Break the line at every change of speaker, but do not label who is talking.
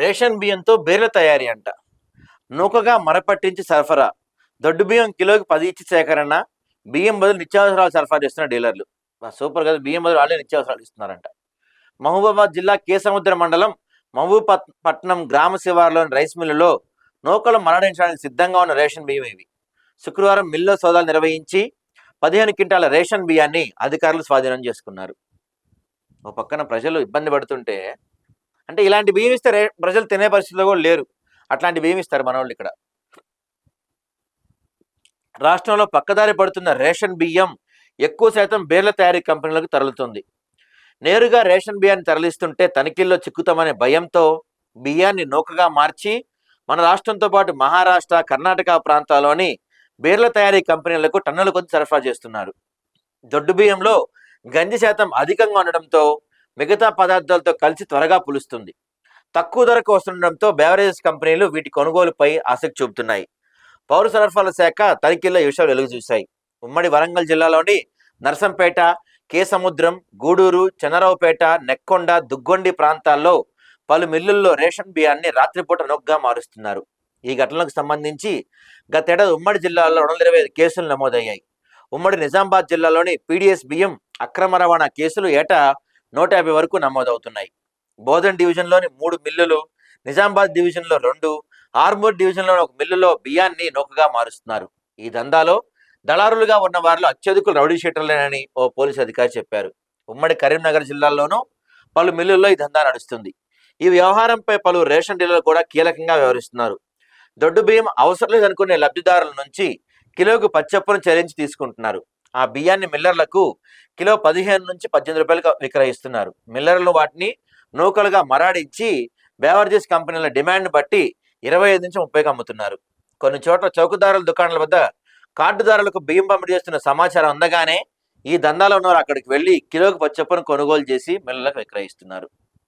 Ration బియ్యంతో బేర్ల తయారీ అంట. నూకగా మరపట్టించి సరఫరా. దొడ్డు బియ్యం కిలోకి పది ఇచ్చి సేకరణ. బియ్యం బదులు నిత్యావసరాలు సరఫరా చేస్తున్న డీలర్లు. సూపర్ కదా బియ్యం బదులు వాళ్ళే నిత్యావసరాలు ఇస్తున్నారంట. మహబూబాబాద్ జిల్లా కేసముద్ర మండలం మహబూబ్ పట్నం గ్రామ శివారులోని రైస్ మిల్లులో నూకలు మరణించడానికి సిద్ధంగా ఉన్న రేషన్ బియ్యం ఇవి. శుక్రవారం మిల్లో సోదాలు నిర్వహించి పదిహేను క్వింటాల రేషన్ బియ్యాన్ని అధికారులు స్వాధీనం చేసుకున్నారు. ఓ పక్కన ప్రజలు ఇబ్బంది పడుతుంటే అంటే ఇలాంటి బియ్యం ఇస్తే ప్రజలు తినే పరిస్థితిలో కూడా లేరు. అట్లాంటి బియ్యం ఇస్తారు మన ఇక్కడ. రాష్ట్రంలో పక్కదారి పడుతున్న రేషన్ బియ్యం ఎక్కువ శాతం బేర్ల తయారీ కంపెనీలకు తరలుతుంది. నేరుగా రేషన్ బియ్యాన్ని తరలిస్తుంటే తనిఖీల్లో చిక్కుతామనే భయంతో బియ్యాన్ని నౌకగా మార్చి మన రాష్ట్రంతో పాటు మహారాష్ట్ర కర్ణాటక ప్రాంతాల్లోని బీర్ల తయారీ కంపెనీలకు టన్నుల కొద్ది సరఫరా చేస్తున్నారు. దొడ్డు బియ్యంలో గంజి శాతం అధికంగా ఉండడంతో మిగతా పదార్థాలతో కలిసి త్వరగా పులుస్తుంది. తక్కువ ధరకు వస్తుండడంతో బెవరేజెస్ కంపెనీలు వీటి కొనుగోలుపై ఆసక్తి చూపుతున్నాయి. పౌర సరఫరాల శాఖ తనిఖీల్లో ఈ విషయాలు వెలుగు చూశాయి ఉమ్మడి వరంగల్ జిల్లాలోని నర్సంపేట కేసముద్రం గూడూరు చంద్రరావుపేట నెక్కొండ దుగ్గొండి ప్రాంతాల్లో పలు మిల్లుల్లో రేషన్ బియ్యాన్ని రాత్రిపూట నొగ్గా మారుస్తున్నారు. ఈ ఘటనలకు సంబంధించి గతేడాది ఉమ్మడి జిల్లాలో రెండు వందల ఇరవై ఐదు కేసులు నమోదయ్యాయి. ఉమ్మడి నిజామాబాద్ జిల్లాలోని పీడిఎస్ బియ్యం అక్రమ రవాణా కేసులు ఏటా నూట యాభై వరకు నమోదవుతున్నాయి. బోధన్ డివిజన్లోని మూడు మిల్లులు నిజామాబాద్ డివిజన్లో రెండు ఆర్మూర్ డివిజన్లో ఒక మిల్లులో బియ్యాన్ని నూకగా మారుస్తున్నారు. ఈ దందాలో దళారులుగా ఉన్న వారిలో అత్యధికులు రౌడీ షీటర్లేనని ఓ పోలీసు అధికారి చెప్పారు. ఉమ్మడి కరీంనగర్ జిల్లాలోనూ పలు మిల్లుల్లో ఈ దందా నడుస్తుంది. ఈ వ్యవహారంపై పలు రేషన్ డీలర్లు కూడా కీలకంగా వ్యవహరిస్తున్నారు. దొడ్డు బియ్యం అవసరం లేదనుకునే లబ్ధిదారుల నుంచి కిలోకు పచ్చప్పును చెల్లించి తీసుకుంటున్నారు. ఆ బియ్యాన్ని మిల్లర్లకు కిలో పదిహేను నుంచి పద్దెనిమిది రూపాయలకు విక్రయిస్తున్నారు. మిల్లర్లు వాటిని నూకలుగా మరాడించి బేవర్జెస్ కంపెనీల డిమాండ్ బట్టి ఇరవై ఐదు నుంచి ముప్పైకి అమ్ముతున్నారు. కొన్ని చోట్ల చౌకదారుల దుకాణాల వద్ద కార్డుదారులకు బియ్యం పంపిణీ చేస్తున్న సమాచారం అందగానే ఈ దందాలో ఉన్నవారు అక్కడికి వెళ్ళి కిలోకి పచ్చప్పును కొనుగోలు చేసి మిల్లర్లకు విక్రయిస్తున్నారు.